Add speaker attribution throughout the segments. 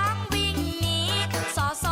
Speaker 1: างวิ่งหนีสอสอ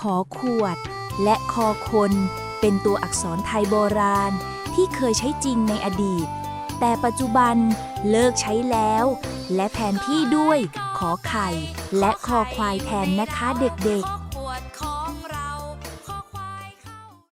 Speaker 2: ขอขวด และคอคน เป็นตัวอักษรไทยโบราณ ที่เคยใช้จริงในอดีต แต่ปัจจุบันเลิกใช้แล้ว และแทนที่ด้วย ขอไข่ และคอควายแทนนะคะเด็ก
Speaker 1: ๆ